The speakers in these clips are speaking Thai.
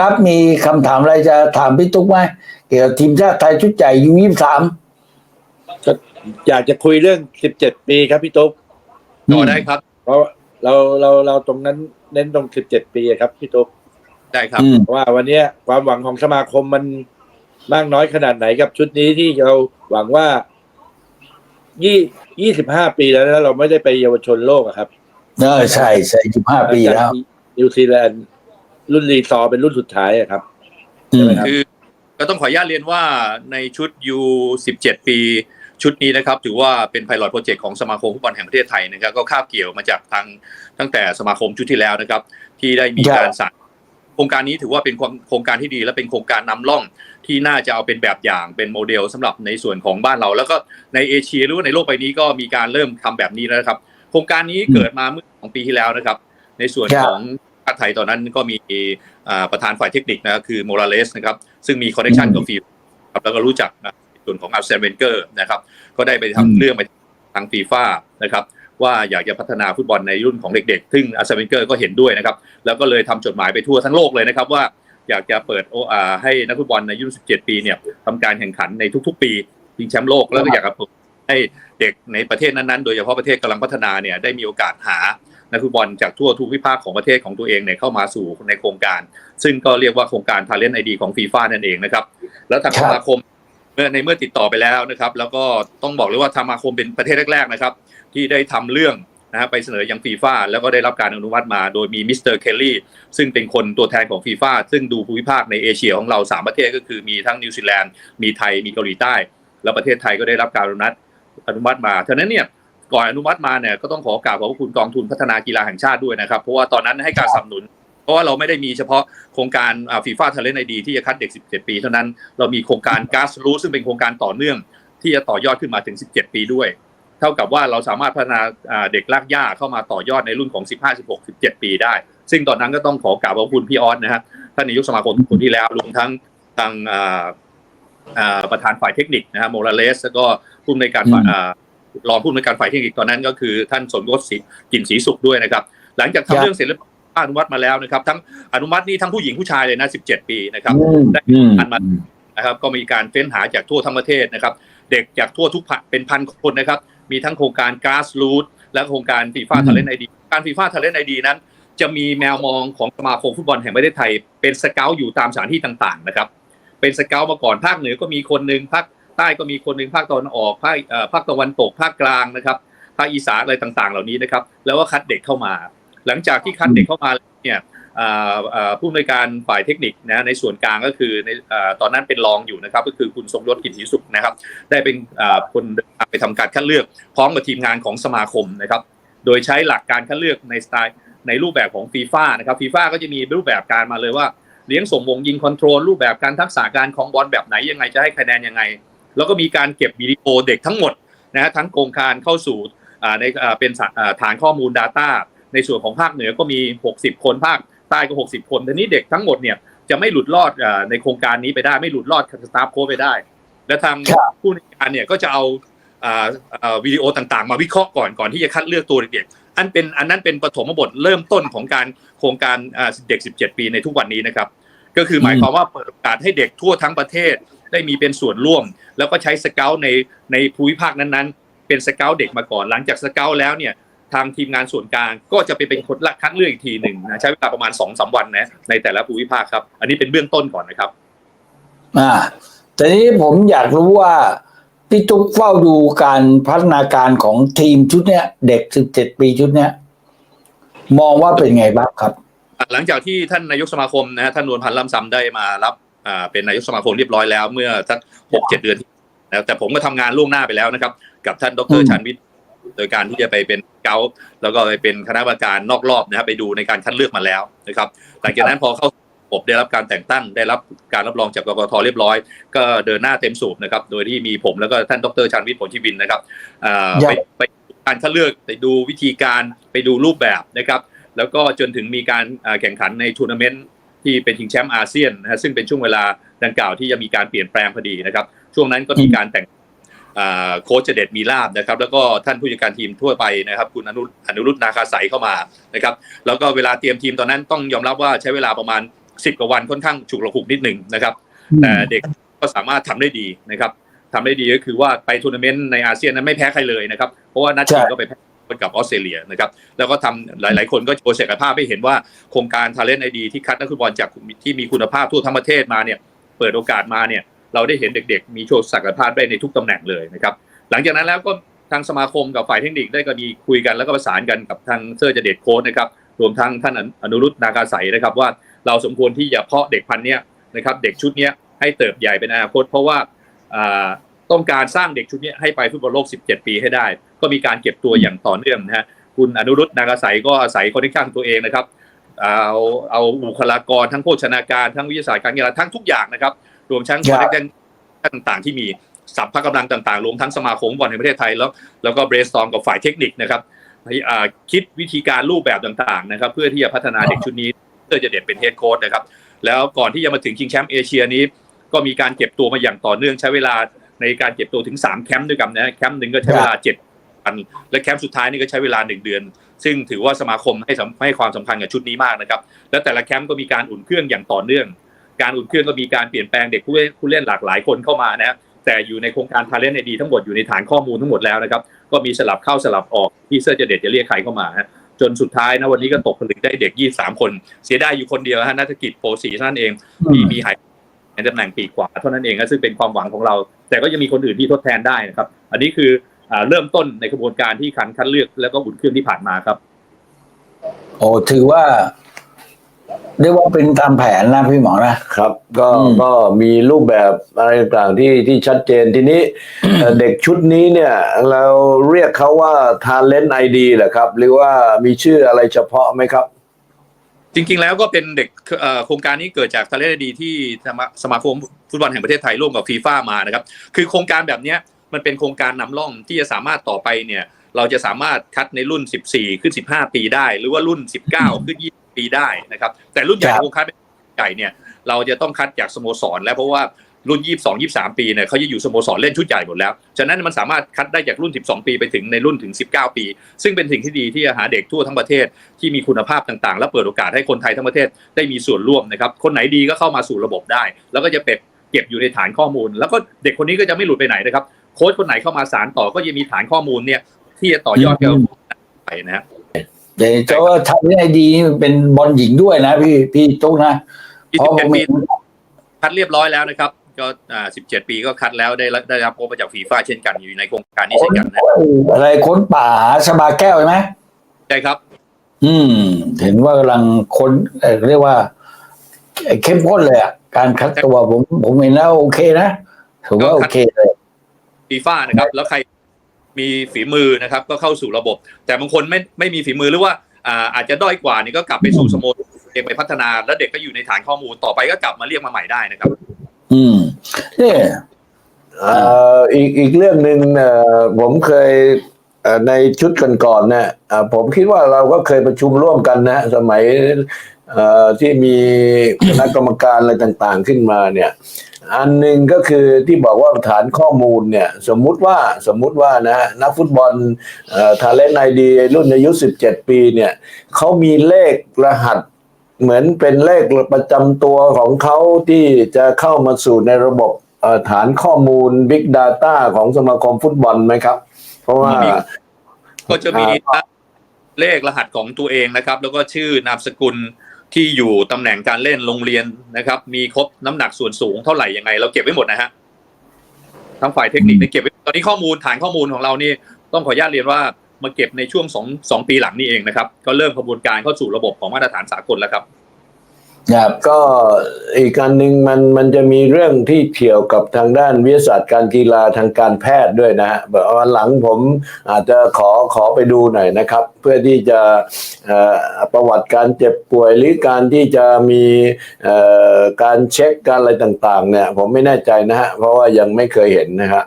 ครับ มีคำถามอะไรจะถามพี่ตุ๊กไหมเกี่ยวกับทีมชาติไทยชุดใหญ่ยูยี่สามก็อยากจะคุยเรื่อง17ปีครับพี่ตุ๊กต่อได้ครับ เพราะเราเราเราตรงนั้นเน้นตรง17ปีครับพี่ตุ๊กได้ครับอืมว่าวันเนี้ยความหวังของสมาคมมันมากน้อยขนาดไหนกับชุดนี้ที่เราหวังว่ายี่ยี่สิบห้าปีแล้วนะเราไม่ได้ไปเยาวชนโลกอะครับเออใช่ใช่สิบห้าปีแล้วนิวซีแลนด์ รุ่นรีซอร์เป็นรุ่นสุดท้ายอะครับอืมครับ คือก็ต้องขออนุญาตเรียนว่าในชุด U17 ปีชุดนี้นะครับถือว่าเป็นไพลอตโปรเจกต์ของสมาคมฟุตบอลแห่งประเทศไทยนะครับ ก็คาบเกี่ยวมาจากทางตั้งแต่สมาคมชุดที่แล้วนะครับ ที่ได้มีการสั่งโครงการนี้ถือว่าเป็นโครงการที่ดีและเป็นโครงการนำร่องที่น่าจะเอาเป็นแบบอย่างเป็นโมเดลสำหรับในส่วนของบ้านเรา แล้วก็ในเอเชียหรือว่าในโลกใบนี้ก็มีการเริ่มทำแบบนี้แล้วนะครับ โครงการนี้เกิดมาเมื่อสองปีที่แล้วนะครับ ในส่วนของชาติไทยตอนนั้นก็มีอ่าประธานฝ่ายเทคนิคนะคือโมราเลสนะครับซึ่งมีคอนเนคชันกับฟิลครับแล้วก็รู้จักนะส่วนของอาร์เซนเวนเกอร์นะครับก็ได้ไปทำเรื่องไปทางฟีฟ่านะครับว่าอยากจะพัฒนาฟุตบอลในรุ่นของเด็กๆ ซึ่งอาร์เซนเวนเกอร์ก็เห็นด้วยนะครับแล้วก็เลยทำจดหมายไปทั่วทั้งโลกเลยนะครับว่าอยากจะเปิดโออาให้นักฟุตบอลในอายุ17 ปีเนี่ยทำการแข่งขันในทุก ๆ ปีชิงแชมป์โลกแล้วก็อยากจะให้เด็กในประเทศนั้นๆ โดยเฉพาะประเทศกำลังพัฒนาเนี่ยได้มีโอกาสหา นักฟุตบอลจากทั่วทุกวิภาคของประเทศของตัวเองเนี่ยเข้ามาสู่ในโครงการ ซึ่งก็เรียกว่าโครงการ Talent ID ของฟีฟ่านั่นเองนะครับ แล้วทางสมาคมเมื่อในเมื่อติดต่อไปแล้วนะครับ แล้วก็ต้องบอกเลยว่าสมาคมเป็นประเทศแรกๆนะครับ ที่ได้ทำเรื่องนะฮะไปเสนอยังฟีฟ่าแล้วก็ได้รับการอนุมัติมา โดยมีมิสเตอร์เคลลี่ซึ่งเป็นคนตัวแทนของฟีฟ่าซึ่งดูภูมิภาคในเอเชียของเราสามประเทศก็คือมีทั้งนิวซีแลนด์มีไทยมีเกาหลีใต้ แล้วประเทศไทยก็ได้รับการอนุมัติอนุมัติมาฉะนั้นเนี่ย ก่อนอนุมัติมาเนี่ยก็ต้องขอกราบขอบพระคุณกองทุนพัฒนากีฬาแห่งชาติด้วยนะครับ เพราะว่าตอนนั้นให้การสนับสนุน เพราะว่าเราไม่ได้มีเฉพาะโครงการฟีฟ่าท a เลนไอดีที่จะคัดเด็ก 17 ปี เท่านั้นเรามีโครงการก๊าซรูซึ่งเป็นโครงการต่อเนื่อง ที่จะต่อยอดขึ้นมาถึง 17 ปีด้วย เท่ากับว่าเราสามารถพัฒนาอ่าเด็กลากย่าเข้ามาต่อยอดในรุ่นของ 15 16 17 ปีได้ ซึ่งตอนนั้นก็ต้องขอกราบขอบคุณพี่ออสนะฮะท่านนายกสมาคมคนที่แล้วรวมทั้งทางอ่าอ่าประธานฝ่ายเทคนิคนะฮะโมราเลสแล้วก็ผู้อำนวยการฝ่ายอืมอ่า รองผู้อำนวยการฝ่ายเทคนิคตอนนั้นก็คือท่านสมยศศรีกินศรีสุขด้วยนะครับ หลังจากครัทำบเรื่องเสร็จแล้วอนุมัติมาแล้วนะครับ ทั้งอนุมัตินี่ทั้งผู้หญิงผู้ชายเลยนะ17 ปีนะครับอืมได้อืมอันมานะครับ ก็มีการเฟ้นหาจากทั่วทั้งประเทศนะครับ เด็กจากทั่วทุกพันเป็นพันคนนะครับ มีทั้งโครงการ g r a s r o o t และโครงการฟีฟ่าอืมท a เลนไอดีการฟีฟ่าท a เลนไอดีนั้น จะมีแมวมองของสมาคมฟุตบอลแห่งประเทศไทย เป็นสเกลอยู่ตามสถานที่ต่างๆนะครับ เป็นสเกลมาก่อนภาคเหนือก็มีคนหนึ่งภาค ใต้ก็มีคนหนึ่งภาคตะวันออกภาคเอ่อภาคตะวันตกภาคกลางนะครับภาคอีสานอะไรต่างๆ เหล่านี้นะครับ แล้วก็คัดเด็กเข้ามา หลังจากที่คัดเด็กเข้ามาเนี่ยผู้อำนวยการฝ่ายเทคนิคนะในส่วนกลางก็คือในอตอนนั้นเป็นรองอยู่นะครับ ก็คือคุณทรงยศกิจศรีสุขนะครับ ได้เป็นคนไปทำการคัดเลือก พร้อมกับทีมงานของสมาคมนะครับ โดยใช้หลักการคัดเลือกในสไตล์ในรูปแบบของฟีฟ่านะครับฟีฟ่าก็จะมีรูปแบบการมาเลยว่าเลี้ยงส่งวงยิงคอนโทรลรูปแบบการทักษะการของบอลแบบไหนยังไงจะให้คะแนนยังไง แล้วก็มีการเก็บวิดีโอเด็กทั้งหมดนะฮะทั้งโครงการเข้าสู่อ่าในอ่าเป็นสะอ่าฐานข้อมูล Data ในส่วนของภาคเหนือก็มี 60 คนภาคใต้ก็ 60 คนทีนี้เด็กทั้งหมดเนี่ยจะไม่หลุดรอดอ่าในโครงการนี้ไปได้ไม่หลุดรอดสตาฟโค้ชไปได้ และทางครับผู้ในวยการเนี่ยก็จะเอาอ่าอ่าวิดีโอต่างๆ มาวิเคราะห์ก่อนก่อนที่จะคัดเลือกตัวเด็กๆอันเป็นอันนั้นเป็นปฐมบทเริ่มต้นของการโครงการอ่าเด็ก 17 ปีในทุกวันนี้นะครับ ก็คือหมายความว่าเปิดโอกาสให้เด็กทั่วทั้งประเทศ ได้มีเป็นส่วนร่วม แล้วก็ใช้สเกลในในภูมิภาคนั้นๆ เป็นสเกลเด็กมาก่อน หลังจากสเกลแล้วเนี่ยทางทีมงานส่วนกลางก็จะไปเป็นคนละคัดเลือกอีกทีหนึ่งนะใช้เวลาประมาณ2อสวันนะในแต่ละภูมิภาคครับ อันนี้เป็นเบื้องต้นก่อนนะครับอ่าแต่นี้ผมอยากรู้ว่าพี่ตุ๊กเฝ้าดูการพัฒนาการของทีมชุดเนี้ยเด็กสิบเจ็ดปีชุดเนี้ยมองว่าเป็นไงบ้างครับ หลังจากที่ท่านนายกสมาคมนะฮะท่านนวลพันธ์ล่ำซำได้มารับอ่า เป็นนายกสมาคมเรียบร้อยแล้วเมื่อสักหกเจ็ดเดือนที่แล้วแต่ผมก็ทำงานล่วงหน้าไปแล้วนะครับ กับท่านดอืรมชานวิทย์โดยการที่จะไปเป็นเกาต์แล้วก็ไปเป็นคณะกรรมการนอกรอบนะครับไปดูในการคัดเลือกมาแล้วนะครับหลังจากนั้นพอเข้าระบบได้รับการแต่งตั้งได้รับการรับรองจากกกทเรียบร้อย ก็เดินหน้าเต็มสูบนะครับ โดยที่มีผมแล้วก็ท่านดรชานวิทย์ผลชีวินนะครับอ่ายัไปงไปการคัดเลือกไปดูวิธีการไปดูรูปแบบนะครับ แล้วก็จนถึงมีการอ่าแข่งขันในทัวร์นาเมนต์ ที่เป็นชิงแชมป์อาเซียนนะฮะซึ่งเป็นช่วงเวลาดังกล่าวที่จะมีการเปลี่ยนแปลงพอดีนะครับ ช่วงนั้นก็มีการแต่งอ่าโค้ชเจเดตมีลาบนะครับ แล้วก็ท่านผู้จัดการทีมทั่วไปนะครับคุณอนุอนุรุตนาคาใสเข้ามานะครับ แล้วก็เวลาเตรียมทีมตอนนั้นต้องยอมรับว่าใช้เวลาประมาณสิบกว่าวันค่อนข้างฉุกระหุกนิดหนึ่งนะครับแต่เด็กก็สามารถทำได้ดีนะครับทำได้ดีก็คือว่าไปทัวร์นาเมนต์ในอาเซียนนั้นไม่แพ้ใครเลยนะครับ เพราะว่านัดชิงใช่ก็ไปแพ้ กับออสเตรเลียนะครับแล้วก็ทำหลาย ๆ คนก็โชว์ศักยภาพให้เห็นว่าโครงการ Talent ID ที่คัดนักฟุตบอลจากที่มีคุณภาพทั่วทั้งประเทศมาเนี่ยเปิดโอกาสมาเนี่ยเราได้เห็นเด็ก ๆ มีโชว์ศักยภาพได้ในทุกตำแหน่งเลยนะครับหลังจากนั้นแล้วก็ทางสมาคมกับฝ่ายเทคนิคได้ก็มีคุยกันแล้วก็ประสานกันกับทางเซอร์เจเดตโค้ชนะครับรวมทั้งท่านอนุรุตนากาใสนะครับว่าเราสมควรที่จะเพาะเด็กพันเนี้ยนะครับเด็กชุดเนี้ยให้เติบใหญ่เป็นอนาคต เพราะว่าต้องการสร้างเด็กชุดนี้ให้ไปฟุตบอลโลก 17 ปีให้ได้ ก็มีการเก็บตัวอย่างต่อเนื่องนะฮะคุณอนุรุตนากาใสก็อาศัยคอนเนคชั่นตัวเองนะครับเอาเอาบุคลากรทั้งโภชนาการทั้งวิทยาศาสตร์การกีฬาทั้งทุกอย่างนะครับ รวมทั้งคอนเนคชั่นต่างๆ ที่มีสับพกำลังต่างๆรวมทั้งสมาคมฟุตบอลในประเทศไทยแล้วแล้วก็ brainstorm กับฝ่ายเทคนิคนะครับอ่าคิดวิธีการรูปแบบต่างๆนะครับ เพื่อที่จะพัฒนาเด็กชุดนี้เพื่อจะเด็ดเป็นเฮดโค้ชนะครับ แล้วก่อนที่จะมาถึงชิงแชมป์เอเชียนี้ ก็มีการเก็บตัวมาอย่างต่อเนื่องใช้เวลาในการเก็บตัวถึง 3 แคมป์ด้วยกันนะแคมป์หนึ่งก็ใช้เวลา 7 วันและแคมป์สุดท้ายนี่ก็ใช้เวลา 1 เดือน ซึ่งถือว่าสมาคมให้สำให้ความสำคัญกับชุดนี้มากนะครับ และแต่ละแคมป์ก็มีการอุ่นเครื่องอย่างต่อเนื่อง การอุ่นเครื่องก็มีการเปลี่ยนแปลงเด็กผู้เล่นผู้เล่นหลากหลายคนเข้ามานะแต่อยู่ในโครงการ Talent ID ทั้งหมดอยู่ในฐานข้อมูลทั้งหมดแล้วนะครับ ก็มีสลับเข้าสลับออกที่เซอร์เจเดตจะเรียกใครเข้ามาฮะจนสุดท้ายนะวันนี้ก็ตกผลึกได้เด็ก 23 คน เสียดายอยู่คนเดียวฮะนักกิจโปรสีเท่านั้นเองที่มีหายในตำแหน่งปีกขวาเท่านั้นเองนะซึ่งเป็นความหวังของเรา แต่ก็ยังมีคนอื่นที่ทดแทนได้นะครับ อันนี้คืออ่า เริ่มต้นในกระบวนการที่คันคัดเลือกแล้วก็อุ่นเครื่องที่ผ่านมาครับโอ้ถือว่าเรียกว่าเป็นตามแผนนะพี่หมอนะครับ ก็อืมก็มีรูปแบบอะไรต่างๆที่ที่ชัดเจนทีนี้เอ่อเด็กชุดนี้เนี่ย เราเรียกเขาว่า Talent ID เหรอครับ หรือว่ามีชื่ออะไรเฉพาะไหมครับ จริงๆแล้วก็เป็นเด็กเอ่อโครงการนี้เกิดจากทะเลดีที่สมาสมาคมฟุตบอลแห่งประเทศไทยร่วมกับฟีฟ่ามานะครับ คือโครงการแบบเนี้ย มันเป็นโครงการนำร่องที่จะสามารถต่อไปเนี่ย เราจะสามารถคัดในรุ่น 14 ขึ้น 15 ปีได้ หรือว่ารุ่น 19 ขึ้น 20 ปีได้นะครับ แต่รุ่นใหญ่ครับโครงการใหญ่เนี่ย เราจะต้องคัดจากสโมสร แล้วเพราะว่ารุ่น 22 23 ปีเนี่ยเขาจะอยู่สโมสรเล่นชุดใหญ่หมดแล้ว ฉะนั้นมันสามารถคัดได้จากรุ่น 12 ปีไปถึงในรุ่นถึง 19 ปี ซึ่งเป็นสิ่งที่ดีที่จะหาเด็กทั่วทั้งประเทศที่มีคุณภาพต่างๆ และเปิดโอกาสให้คนไทยทั้งประเทศได้มีส่วนร่วมนะครับ คนไหนดีก็เข้ามาสู่ระบบได้ แล้วก็จะเป็บเก็บอยู่ในฐานข้อมูล แล้วก็เด็กคนนี้ก็จะไม่หลุดไปไหนนะครับ โค้ชคนไหนเข้ามาสารต่อก็จะมีฐานข้อมูลเนี่ย ที่จะต่อยอดกับไปนะฮะเดี๋ยวจะว่าทำได้ดีมันเป็นบอลหญิงด้วยนะพี่พี่ตุ๊กนะเพราะผม27ปีเห็นคัดเรียบร้อยแล้วนะครับ ก็อ่า17ปีก็คัดแล้วได้รับได้รับโค้ชมาจากฟีฟ่าเช่นกันอยู่ในโครงการนี้เช่นกันนะอะไรค้นป่าหาชบาแก้วใช่ไหมใช่ครับ อืม เห็นว่ากำลังค้นเอ่อเรียกว่าเข้มข้นเลยอะการคัดตัวผมผมเห็นแล้วโอเคนะถือว่าโอเคเลย ฟีฟ่านะครับ แล้วใครมีฝีมือนะครับ ก็เข้าสู่ระบบ แต่บางคนไม่ไม่มีฝีมือหรือว่าอ่าอาจจะด้อยกว่านี่ก็กลับไปสู่สโมสรเองไปพัฒนา แล้วเด็กก็อยู่ในฐานข้อมูลต่อไปก็กลับมาเรียกมาใหม่ได้นะครับ อืมเนี่ยเอ่ออีกอีกเรื่องหนึ่งเอ่อผมเคยเอ่อในชุดก่อนๆเนี่ยเอ่อผมคิดว่าเราก็เคยประชุมร่วมกันนะ สมัยเอ่อ ที่มีคณะกรรมการอะไรต่างๆขึ้นมาเนี่ย อันหนึ่งก็คือที่บอกว่าฐานข้อมูลเนี่ย สมมุติว่าสมมุติว่านะนักฟุตบอลทาเลนไอดีรุ่นอายุ 17 ปีเนี่ยเขามีเลขรหัสเหมือนเป็นเลขประจำตัวของเขาที่จะเข้ามาสู่ในระบบเอ่อฐานข้อมูล Big Data ของสมาคมฟุตบอลไหมครับ เพราะว่ามีก็จะมีอ่าเลขรหัสของตัวเองนะครับ แล้วก็ชื่อนามสกุล ที่อยู่ตำแหน่งการเล่นโรงเรียนนะครับ มีครบน้ำหนักส่วนสูงเท่าไหร่ยังไง เราเก็บไว้หมดนะฮะทั้งฝ่ายเทคนิคได้เก็บไว้ตอนนี้ข้อมูลฐานข้อมูลของเรานี่ต้องขออนุญาตเรียนว่ามาเก็บในช่วงสองสองปีหลังนี่เองนะครับ ก็เริ่มกระบวนการเข้าสู่ระบบของมาตรฐานสากลแล้วครับ ครับก็อีกการหนึ่งมันมันจะมีเรื่องที่เกี่ยวกับทางด้านวิทยาศาสตร์การกีฬาทางการแพทย์ด้วยนะฮะวันหลังผมอาจจะขอขอไปดูหน่อยนะครับ เพื่อที่จะประวัติการเจ็บป่วยหรือการที่จะมีการเช็คการอะไรต่าง ๆ เนี่ย ผมไม่แน่ใจนะฮะเพราะว่ายังไม่เคยเห็นนะฮะ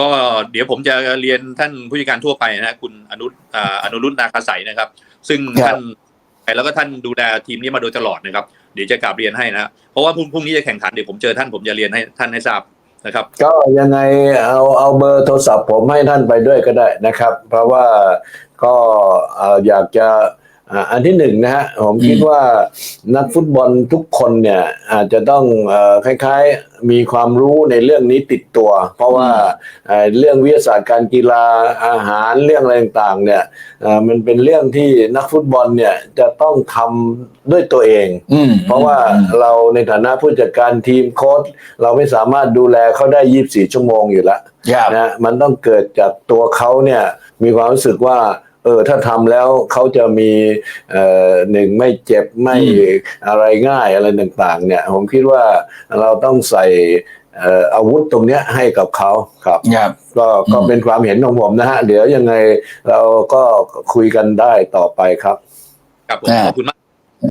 ก็เดี๋ยวผมจะเรียนท่านผู้จัดการทั่วไปนะคุณอนุอ่านุรุตนาคาใสนะครับ ซึ่งท่าน แล้วก็ท่านดูแลทีมนี้มาโดยตลอดนะครับ เดี๋ยวจะกลับเรียนให้นะเพราะว่าพรุ่งพรุ่งนี้จะแข่งขันเดี๋ยวผมเจอท่านผมจะเรียนให้ท่านให้ทราบนะครับ ก็ยังไงเอาเอาเบอร์โทรศัพท์ผมให้ท่านไปด้วยก็ได้นะครับ เพราะว่าก็อยากจะ อ่าอันที่หนึ่งนะฮะผมคิดว่านักฟุตบอลทุกคนเนี่ยอาจจะต้องเอ่อคล้ายๆมีความรู้ในเรื่องนี้ติดตัว เพราะว่าเอ่อเรื่องวิทยาศาสตร์การกีฬาอาหารเรื่องอะไรต่างๆเนี่ยเอ่อมันเป็นเรื่องที่นักฟุตบอลเนี่ยจะต้องทำด้วยตัวเองอืมเพราะว่าเราในฐานะผู้จัดการทีมโค้ชเราไม่สามารถดูแลเขาได้ 24 ชั่วโมงอยู่แล้วครับนะมันต้องเกิดจากตัวเขาเนี่ยมีความรู้สึกว่า เออถ้าทำแล้วเขาจะมีเอ่อหนึ่งไม่เจ็บไม่อะไรง่ายอะไรต่างๆ เนี่ย ผมคิดว่าเราต้องใส่เอ่ออาวุธตรงเนี้ยให้กับเขาครับครับก็ก็เป็นความเห็นของผมนะฮะ เดี๋ยวยังไงเราก็คุยกันได้ต่อไปครับ ครับผมอ่าขอบคุณมาก